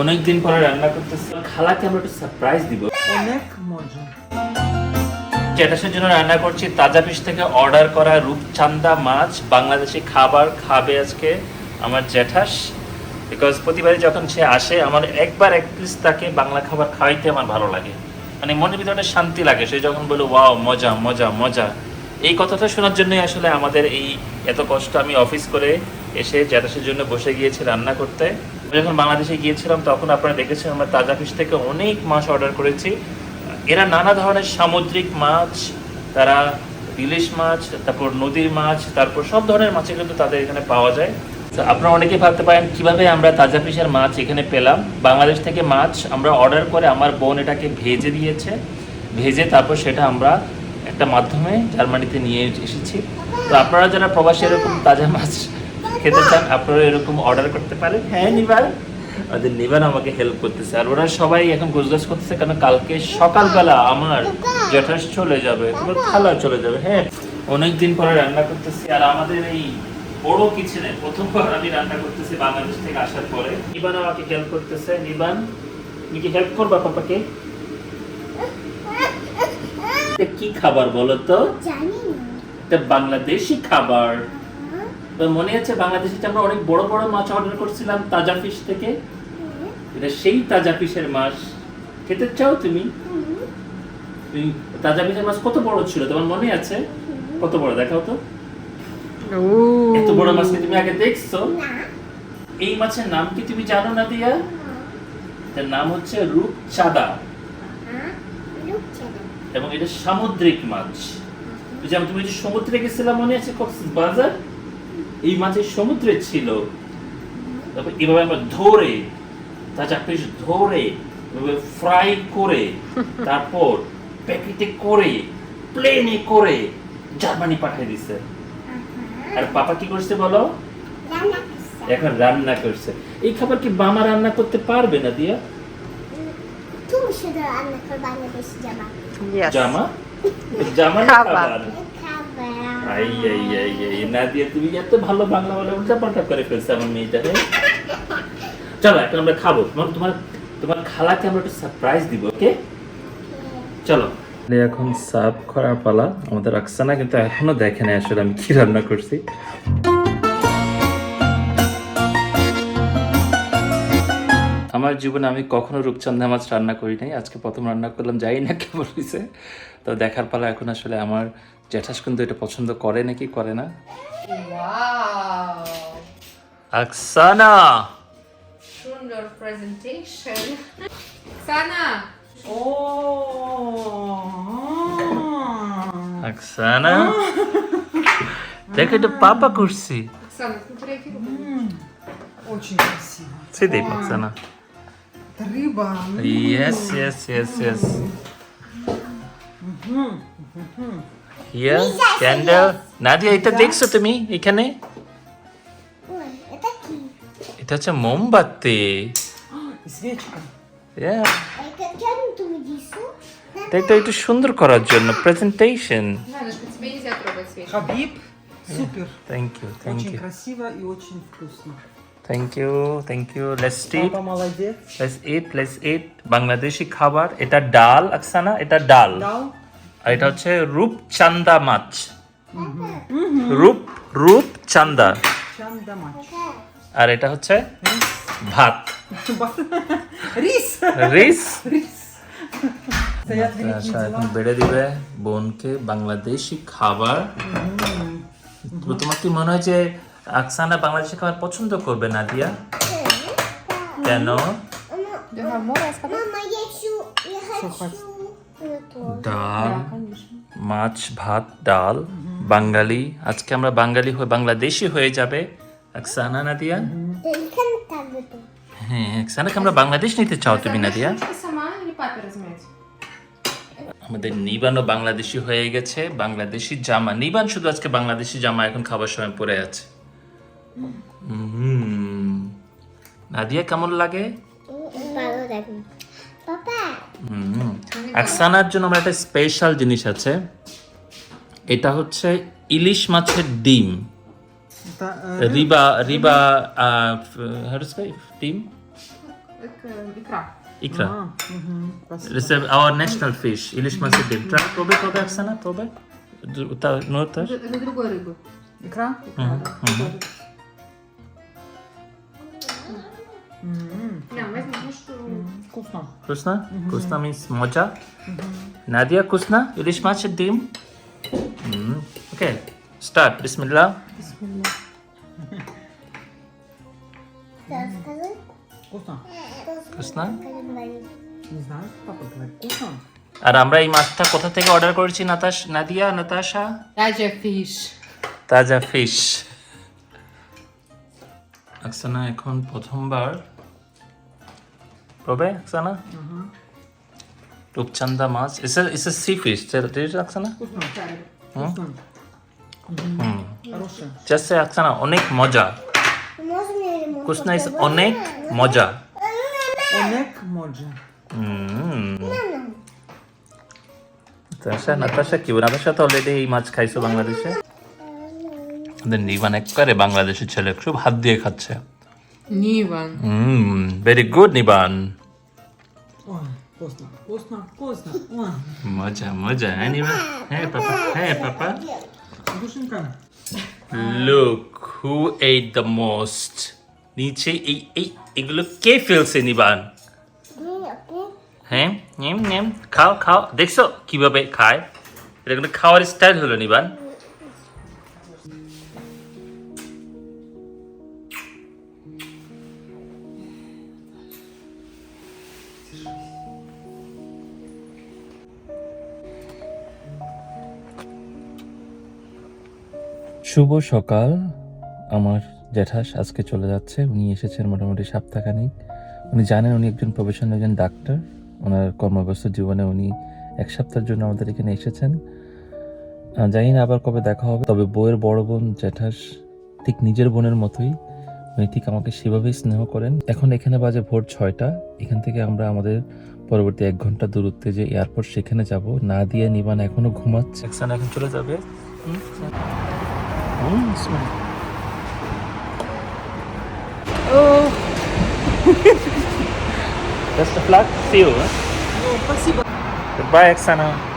অনেক দিন পরে রান্না করতেছি। খালাকে আমরা একটু সারপ্রাইজ দিব। অনেক মজা। চ্যাটাসের জন্য রান্না করছি তাজা পিস থেকে অর্ডার করা রূপচান্দা মাছ। বাংলাদেশি খাবার খাবে আজকে আমার জ্যাঠাস বিকজ প্রতিবারই যখন সে আসে আমার একবার এক পিস তাকে বাংলা খাবার খাওয়াইতে আমার ভালো লাগে। মানে মনের ভিতরে শান্তি লাগে। সে যখন বলে ওয়াও মজা মজা মজা। এই কথাটা শোনার জন্যই আসলে আমাদের এই এত কষ্ট আমি অফিস করে এসে জ্যাঠাসের জন্য বসে গিয়েছি রান্না করতে। যখন বাংলাদেশে গিয়েছিলাম, তখন আপনারা দেখেছেন আমরা তাজা পিস থেকে অনেক মাছ অর্ডার করেছি। এরা নানা ধরনের সামুদ্রিক মাছ, তারা ইলিশ মাছ, তারপর নদীর মাছ, তারপর সব ধরনের মাছ কিন্তু তাদের এখানে পাওয়া যায়। তো আপনারা অনেকেই ভাবতে পারেন, কীভাবে আমরা তাজা পিসের মাছ এখানে পেলাম? বাংলাদেশ থেকে মাছ আমরা অর্ডার করে আমার বোন এটাকে ভেজে দিয়েছে। ভেজে তারপর সেটা আমরা একটা মাধ্যমে জার্মানিতে নিয়ে এসেছি। তো আপনারা যারা প্রবাসী এরকম তাজা মাছ খেতে চান, আপনারা এরকম অর্ডার করতে পারেন। হ্যাঁ নিবার আমাদের নিবান আমাকে হেল্প করতেছে। আর ওরা সবাই এখন গোজগাছ করতেছে কারণ কালকে সকালবেলা আমার জ্যাঠাস চলে যাবে। তোমার খালা চলে যাবে। হ্যাঁ অনেক দিন পরে রান্না করতেছি। আর আমাদের এই বড় কিচেনে প্রথমবার আমি রান্না করতেছি বাংলাদেশ থেকে আসার পরে। নিবান আমাকে হেল্প করতেছে। নিবান, তুমি কি হেল্প করবা পাপাকে? কি খাবার বলো তো? জানি না। এটা বাংলাদেশি খাবার। মনে আছে বাংলাদেশে আমরা অনেক বড় বড় মাছ অর্ডার করছিলাম তাজা ফিশ থেকে? এটা সেই তাজা ফিশের মাছ। খেতে চাও তুমি? তুমি তাজা ফিশের মাছ কত বড় ছিল? তোমার মনে আছে? কত বড়? দেখাও তো। এত বড় মাছ কি তুমি আগে দেখছ? এই মাছের নাম কি তুমি জানো না। দিয়া এটার নাম হচ্ছে রূপচাঁদা। হ্যাঁ লুকছে না এবং এটা সামুদ্রিক মাছ। তুমি যে সমুদ্রে গেছিলাম মনে আছে বাজার? এই মাছের সমুদ্রে ছিল। তারপর এভাবে আমরা ধরে তাজা পিস ধরে ফ্রাই করে তারপর প্যাকেটে করে প্লেনে করে জার্মানি পাঠিয়ে দিছে। আর পাপা কি করছে বলো? এখন রান্না করছে। এই খাবার কি বামা রান্না করতে পারবে না দিয়া? শুধু রান্না কর বাংলাদেশ জামা Yes. জামা জামা না খাবার। খাবার খাবার আই আই আই আই নাদিয়া তুমি এত ভালো বাংলা বলে উল্টা পাল্টা করে ফেলছে আমার মেয়েটাকে চলো এখন আমরা খাব তোমার তোমার তোমার খালাকে আমরা একটু সারপ্রাইজ দিব ওকে চলো। এখন সার্ভ করার পালা। আমাদের আকসানা কিন্তু এখনও দেখে না আসলে আমি কি রান্না করছি। আমার জীবনে আমি কখনো রূপচন্দা মাছ রান্না করি নাই আজকে প্রথম রান্না করলাম যাই না কেমন হয়েছে তো দেখার পালা এখন আসলে আমার জ্যাঠাস কিন্তু এটা পছন্দ করে নাকি করে না Wow! আকসানা সুন্দর প্রেজেন্টেশন সানা আকসানা দেখো এটা পাপা করছি Оксана, фотографируй. Очень красиво. Сиди, Оксана. Это рыба. Yes, yes, yes, yes. Here, candle. Nadia এটা দেখছো তুমি এখানে ওই, এটা কি এটা হচ্ছে মোমবাতি Свечка. Yeah. এটা কেন তুমি দিছো এটা একটু একটু সুন্দর করার জন্য presentation Яночка, тебе нельзя трогать свечи. Хабиб. Супер. Thank you thank Очень you красиво и очень вкусно. Thank you thank you let's eat let's eat let's eat Bangladeshi খাবার এটা ডাল আকসানা এটা ডাল আর এটা হচ্ছে রূপচান্দা মাছ। রূপ রূপচান্দা আর এটা হচ্ছে ভাত। রিস। রিস? আচ্ছা, বেড়ে দিবে বোনকে বাংলাদেশি খাবার। তোমার কি মনে হয় যে আকসানা বাংলাদেশি খাবার পছন্দ করবে না দিয়া কেন ডাল মাছ ভাত ডাল বাঙালি। আজকে আমরা বাঙালি হয়ে বাংলাদেশি হয়ে যাবে। আকসানা নাদিয়া? হ্যাঁ আকসানাকে আমরা বাংলাদেশ নিতে চাও তুমি নাদিয়া? আমাদের নিবানও বাংলাদেশি হয়ে গেছে বাংলাদেশি জামা। নিবান শুধু আজকে বাংলাদেশি জামা এখন খাবার সময় পরে আছে। নাদিয়া কেমন লাগে? ভালো লাগে। আকসানার জন্য আমার একটা স্পেশাল জিনিস আছে। এটা হচ্ছে ইলিশ মাছের ডিম। রিবা রিবা ডিম? ইকরা। ইটস আওয়ার ন্যাশনাল ফিশ ইলিশ মাছের ডিম। ট্রাই করবে তবে আকসানা তবে? তা ইকরা это другой рыбы. Икра? Икра, да. М, На, возьми, ну что... Вкусно. কুসনা কুসনা means মজা নাদিয়া কুসনা ইলিশ মাছের ডিম ওকে স্টার্ট বিসমিল্লাহ Что сказать? Вкусно. কুসনা Как говорить? Не знаю, папа говорит. Вкусно. আর আমরা এই মাছটা কোথা থেকে অর্ডার করেছি নাতাশ নাদিয়া নাতাশা Таджа фиш. তাজা ফিশ আকসানা এখন প্রথমবার। প্রবে আকসানা? রূপচান্দা মাছ। Is is sea fish Aksana? অনেক মজা। কুসনা ইস অনেক মজা। অনেক মজা। নাতাশা নাতাশা কি নাতাশা তো অলরেডি এই মাছ খাইছো বাংলাদেশে। নিবান একবারে বাংলাদেশের ছেলে খুব হাত দিয়ে খাচ্ছে। নিবান হুম ভেরি গুড নিবান মজা মজা। হ্যাঁ নিবান হ্যাঁ পাপা। হ্যাঁ পাপা। Look who ate the most নিচে এই এই এগুলো কে ফেলছে নিবান হ্যাঁ নেম নেম। খাও খাও। দেখছ কীভাবে খায়? এটা কিন্তু খাওয়ার স্টাইল হলো নিবান শুভ সকাল। আমার জ্যাঠাস আজকে চলে যাচ্ছে। উনি এসেছেন মোটামুটি সপ্তাহখানিক। উনি জানেন উনি একজন প্রফেশনাল একজন ডাক্তার ওনার কর্মব্যস্ত জীবনে উনি এক সপ্তাহের জন্য আমাদের এখানে এসেছেন। জানি না আবার কবে দেখা হবে। তবে বউয়ের বড় বোন জ্যাঠাস ঠিক নিজের বোনের মতোই। নৈতিক আমাকে সেভাবেই স্নেহ করেন এখন এখানে বাজে ভোর ছয়টা এখান থেকে আমরা আমাদের পরবর্তী এক ঘণ্টা দূরত্বে যে এয়ারপোর্ট সেখানে যাব না দিয়ে নিবান এখনও ঘুমাচ্ছে এখন চলে যাবে ও Best of luck. See you. Huh? Oh, Goodbye, Exana.